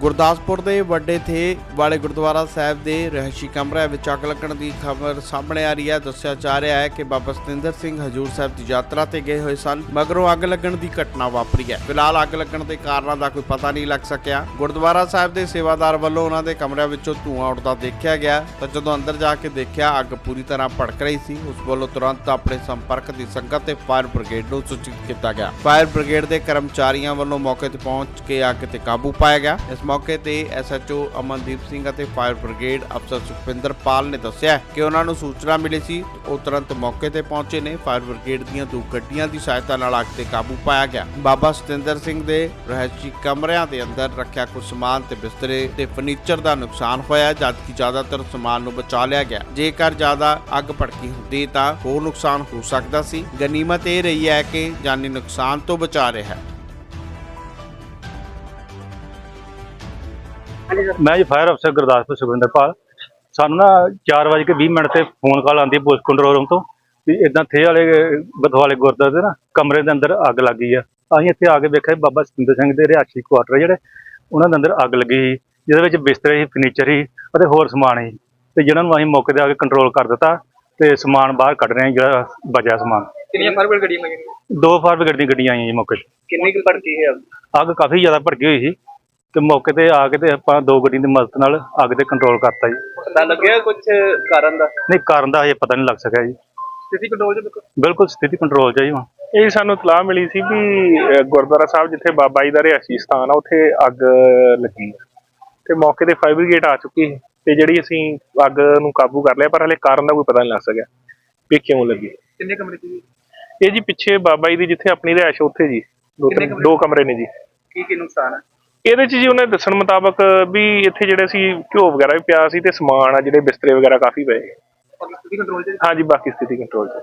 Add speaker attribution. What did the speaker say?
Speaker 1: ਗੁਰਦਾਸਪੁਰ ਦੇ ਵੱਡੇ ਥੇ ਵਾਲੇ ਗੁਰਦੁਆਰਾ ਸਾਹਿਬ ਦੇ ਰਹਿਸ਼ੀ ਕਮਰਿਆਂ ਵਿੱਚ ਅੱਗ ਲੱਗਣ ਦੀ ਖਬਰ ਸਾਹਮਣੇ ਆ ਰਹੀ ਹੈ। ਦੱਸਿਆ ਜਾ ਰਿਹਾ ਹੈ ਕਿ ਬਾਬਾ ਸਤਿੰਦਰ ਸਿੰਘ ਹਜੂਰ ਸਾਹਿਬ ਦੀ ਯਾਤਰਾ ਤੇ ਗਏ ਹੋਏ ਸਨ, ਮਗਰੋਂ ਅੱਗ ਲੱਗਣ ਦੀ ਘਟਨਾ ਵਾਪਰੀ ਹੈ। ਫਿਲਹਾਲ ਅੱਗ ਲੱਗਣ ਦੇ ਕਾਰਨਾਂ ਦਾ ਕੋਈ ਪਤਾ ਨਹੀਂ ਲੱਗ ਸਕਿਆ। ਗੁਰਦੁਆਰਾ ਸਾਹਿਬ ਦੇ ਸੇਵਾਦਾਰ ਵੱਲੋਂ ਉਹਨਾਂ ਦੇ ਕਮਰਿਆਂ ਵਿੱਚੋਂ ਧੂੰਆਂ ਉੱਡਦਾ ਦੇਖਿਆ ਗਿਆ, ਤਾਂ ਜਦੋਂ ਅੰਦਰ ਜਾ ਕੇ ਦੇਖਿਆ, ਅੱਗ ਪੂਰੀ ਤਰ੍ਹਾਂ ਭੜਕ ਰਹੀ ਸੀ। ਉਸ ਵੱਲੋਂ ਤੁਰੰਤ ਆਪਣੇ ਸੰਪਰਕ ਦੀ ਸੰਗਤ ਤੇ ਫਾਇਰ ਬ੍ਰਿਗੇਡ ਨੂੰ ਸੂਚਿਤ ਕੀਤਾ ਗਿਆ। ਫਾਇਰ ਬ੍ਰਿਗੇਡ ਦੇ ਕਰਮਚਾਰੀਆਂ ਵੱਲੋਂ ਮੌਕੇ ਤੇ ਪਹੁੰਚ ਕੇ ਅੱਗ ਤੇ ਕਾਬੂ ਪਾਇਆ ਗਿਆ। ਇਸ ਮੌਕੇ ਤੇ ਐਸਐਚਓ ਅਮਨਦੀਪ ਸਿੰਘ ਅਤੇ ਫਾਇਰ ਬ੍ਰਿਗੇਡ ਅਫਸਰ ਸੁਖਵਿੰਦਰ ਪਾਲ ਨੇ ਦੱਸਿਆ ਕਿ ਉਹਨਾਂ ਨੂੰ ਸੂਚਨਾ ਮਿਲੀ ਸੀ। ਉਹ ਤੁਰੰਤ ਮੌਕੇ ਤੇ ਪਹੁੰਚੇ ਨੇ। ਫਾਇਰ ਬ੍ਰਿਗੇਡ ਦੀਆਂ ਦੋ ਗੱਡੀਆਂ ਦੀ ਸਹਾਇਤਾ ਨਾਲ ਅੱਗ ਤੇ ਕਾਬੂ ਪਾਇਆ ਗਿਆ। ਬਾਬਾ ਸਤਿੰਦਰ ਸਿੰਘ ਦੇ ਰਹਿਸ਼ੀ ਕਮਰਿਆਂ ਦੇ ਅੰਦਰ ਰੱਖਿਆ ਕੁਝ ਸਮਾਨ ਤੇ ਬਿਸਤਰੇ ਤੇ ਫਰਨੀਚਰ ਦਾ ਨੁਕਸਾਨ ਹੋਇਆ। ਜਦਕਿ ਜ਼ਿਆਦਾਤਰ ਸਮਾਨ ਨੂੰ ਬਚਾ ਲਿਆ ਗਿਆ। ਜੇਕਰ ਜ਼ਿਆਦਾ ਅੱਗ ਭੜਕੀ ਹੁੰਦੀ ਤਾਂ ਹੋਰ ਨੁਕਸਾਨ ਹੋ ਸਕਦਾ ਸੀ। ਗਨੀਮਤ ਇਹ ਰਹੀ ਹੈ ਕਿ ਜਾਨੀ ਨੁਕਸਾਨ ਤੋਂ ਬਚਾ ਰਿਹਾ
Speaker 2: ਮੈਂ ਜੀ ਫਾਇਰ ਅਫਸਰ ਗੁਰਦਾਸਪੁਰ ਸੁਖਵਿੰਦਰਪਾਲ ਸਾਨੂੰ ਨਾ 4:20 ਮਿੰਟ ਤੇ ਫੋਨ ਕਾਲ ਆਉਂਦੀ ਪੁਲਿਸ ਕੰਟਰੋਲ ਰੂਮ ਤੋਂ ਵੀ ਇਦਾਂ ਥੇ ਵਾਲੇ ਬਦਵਾਲੇ ਗੁਰਦੁਆਰੇ ਦੇ ਨਾ ਕਮਰੇ ਦੇ ਅੰਦਰ ਅੱਗ ਲੱਗੀ ਆ। ਅਸੀਂ ਇੱਥੇ ਆ ਕੇ ਵੇਖਿਆ ਬਾਬਾ ਸਤਿੰਦਰ ਸਿੰਘ ਦੇ ਰਿਹਾਇਸ਼ੀ ਕੁਆਟਰ ਜਿਹੜੇ ਉਹਨਾਂ ਦੇ ਅੰਦਰ ਅੱਗ ਲੱਗੀ ਸੀ ਜਿਹਦੇ ਵਿੱਚ ਬਿਸਤਰੇ ਸੀ ਫਰਨੀਚਰ ਸੀ ਅਤੇ ਹੋਰ ਸਮਾਨ ਸੀ। ਤੇ ਜਿਹਨਾਂ ਨੂੰ ਅਸੀਂ ਮੌਕੇ ਤੇ ਆ ਕੇ ਕੰਟਰੋਲ ਕਰ ਦਿੱਤਾ ਤੇ ਸਮਾਨ ਬਾਹਰ ਕੱਢ ਰਹੇ ਹਾਂ ਜਿਹੜਾ ਬਚਿਆ ਸਮਾਨ।
Speaker 3: ਕਿੰਨੀਆਂ ਫਾਇਰ ਬ੍ਰਿਗੇਡ ਗੱਡੀਆਂ
Speaker 2: ਦੋ ਫਾਇਰ ਬ੍ਰਿਗੇਡ ਦੀਆਂ ਗੱਡੀਆਂ ਆਈਆਂ ਜੀ ਮੌਕੇ ਤੇ।
Speaker 3: ਕਿੰਨੀ ਕੁ ਭੜਕੀ ਹੈ
Speaker 2: ਅੱਗ ਕਾਫੀ ਜ਼ਿਆਦਾ ਭੜਕੀ ਹੋਈ ਸੀ। ਤੇ ਮੌਕੇ ਤੇ ਆ ਕੇ ਤੇ ਆਪਾਂ ਦੋ ਗੱਡੀਆਂ ਦੀ ਮਦਦ ਨਾਲ ਅੱਗ ਤੇ ਕੰਟਰੋਲ ਕਰਤਾ ਜੀ।
Speaker 3: ਪਤਾ ਲੱਗਿਆ ਕੁਝ ਕਾਰਨ ਦਾ?
Speaker 2: ਨਹੀਂ ਕਾਰਨ ਦਾ ਹਜੇ ਪਤਾ ਨਹੀਂ ਲੱਗ ਸਕਿਆ ਜੀ।
Speaker 3: ਸਥਿਤੀ ਕੰਟਰੋਲ ਚ ਬਿਲਕੁਲ
Speaker 2: ਬਿਲਕੁਲ ਸਥਿਤੀ ਕੰਟਰੋਲ 'ਚ ਹੈ ਜੀ ਹੁਣ।
Speaker 4: ਇਹ ਸਾਨੂੰ ਇਤਲਾਹ ਮਿਲੀ ਸੀ ਵੀ ਅਹ, ਗੁਰਦੁਆਰਾ ਸਾਹਿਬ ਜਿੱਥੇ ਬਾਬਾ ਜੀ ਦਾ ਰਿਹਾਇਸ਼ੀ ਸਥਾਨ ਆ ਉੱਥੇ ਅੱਗ ਲੱਗੀ ਹੈ ਤੇ ਮੌਕੇ ਤੇ ਫਾਇਰ ਬ੍ਰਿਗੇਡ ਆ ਚੁੱਕੀ ਹੈ ਤੇ ਜਿਹੜੀ ਅਸੀਂ ਅੱਗ ਨੂੰ ਕਾਬੂ ਕਰ ਲਿਆ ਪਰ ਹਲੇ ਕਾਰਨ ਦਾ ਕੋਈ ਪਤਾ ਨਹੀਂ ਲੱਗ ਸਕਿਆ ਵੀ ਕਿਉਂ ਲੱਗੀ।
Speaker 3: ਕਿੰਨੇ ਕਮਰੇ ਸੀ
Speaker 4: ਇਹ ਜੀ ਪਿੱਛੇ ਬਾਬਾ ਜੀ ਦੀ ਜਿੱਥੇ ਆਪਣੀ ਰਿਹਾਇਸ਼ ਉੱਥੇ ਜੀ ਦੋ ਤਿੰਨ-? ਦੋ ਕਮਰੇ ਨੇ ਜੀ।
Speaker 3: ਕੀ ਕੀ ਨੁਕਸਾਨ ਹੈ
Speaker 4: ਇਹਦੇ ਚ ਜੀ ਉਹਨੇ ਦੱਸਣ ਮੁਤਾਬਕ ਵੀ ਇੱਥੇ ਜਿਹੜੇ ਸੀ ਘਿਓ ਵਗੈਰਾ ਵੀ ਪਿਆ ਸੀ ਤੇ ਸਮਾਨ ਆ ਜਿਹੜੇ ਬਿਸਤਰੇ ਵਗੈਰਾ ਕਾਫੀ ਪਏ।
Speaker 3: ਬਾਕੀ ਸਥਿਤੀ ਕੰਟਰੋਲ ਚ
Speaker 4: ਹਾਂਜੀ ਬਾਕੀ ਸਥਿਤੀ ਕੰਟਰੋਲ 'ਚ